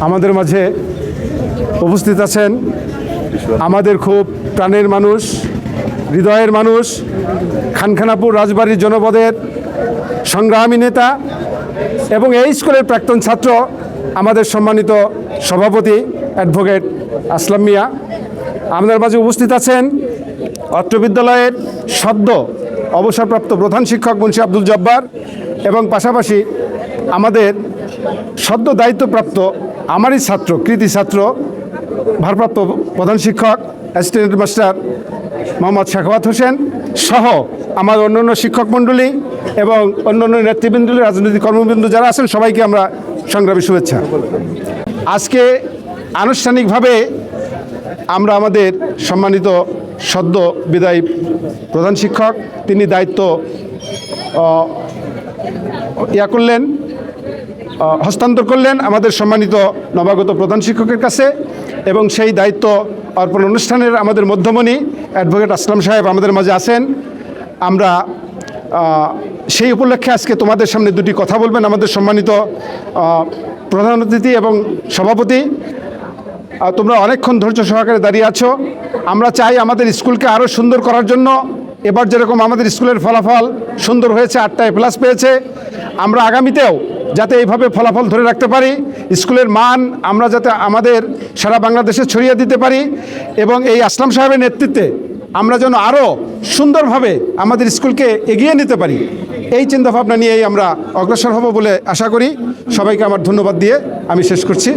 আমাদের মাঝে উপস্থিত আছেন আমাদের খুব প্রাণের মানুষ, হৃদয়ের মানুষ, খানখানাপুর রাজবাড়ির জনপদের সংগ্রামী নেতা এবং এই স্কুলের প্রাক্তন ছাত্র আমাদের সম্মানিত সভাপতি অ্যাডভোকেট আসলাম মিয়া। আমাদের মাঝে উপস্থিত আছেন অত্র বিদ্যালয়ের সদ্য অবসরপ্রাপ্ত প্রধান শিক্ষক মুন্সি আব্দুল জব্বার এবং পাশাপাশি আমাদের সদ্য দায়িত্বপ্রাপ্ত আমারই ছাত্র, কৃতি ছাত্র, ভারপ্রাপ্ত প্রধান শিক্ষক অ্যাসিস্ট্যান্ট মাস্টার মোহাম্মদ শেখাওয়াত হোসেন সহ আমার অন্যান্য শিক্ষক মণ্ডলী এবং অন্য নেতৃবৃন্দ রাজনৈতিক কর্মবৃন্দ যারা আছেন, সবাইকে আমরা সংগ্রামী শুভেচ্ছা। আজকে আনুষ্ঠানিকভাবে আমরা আমাদের সম্মানিত সদ্য বিদায়ী প্রধান শিক্ষক, তিনি দায়িত্ব ইয়া করলেন হস্তান্তর করলেন আমাদের সম্মানিত নবাগত প্রধান শিক্ষকের কাছে এবং সেই দায়িত্ব অর্পণ অনুষ্ঠানের আমাদের মধ্যমণি অ্যাডভোকেট আসলাম সাহেব আমাদের মাঝে আছেন। আমরা সেই উপলক্ষে আজকে তোমাদের সামনে দুটি কথা বলবেন। আমাদের সম্মানিত প্রধান অতিথি এবং সভাপতি। তোমরা অনেকক্ষণ ধৈর্য সহকারে দাঁড়িয়ে আছো। আমরা চাই আমাদের স্কুলকে আরও সুন্দর করার জন্য। এবার যেরকম আমাদের স্কুলের ফলাফল সুন্দর হয়েছে, আটটায় প্লাস পেয়েছে। আমরা আগামীতেও যাতে এইভাবে ফলাফল ধরে রাখতে পারি, স্কুলের মান আমরা যাতে আমাদের সারা বাংলাদেশে ছড়িয়ে দিতে পারি এবং এই আসলাম সাহেবের নেতৃত্বে আমরা যেন আরও সুন্দরভাবে আমাদের স্কুলকে এগিয়ে নিতে পারি। এই চিন্তাভাবনা নিয়েই আমরা অগ্রসর হব বলে আশা করি। সবাইকে আমার ধন্যবাদ দিয়ে আমি শেষ করছি।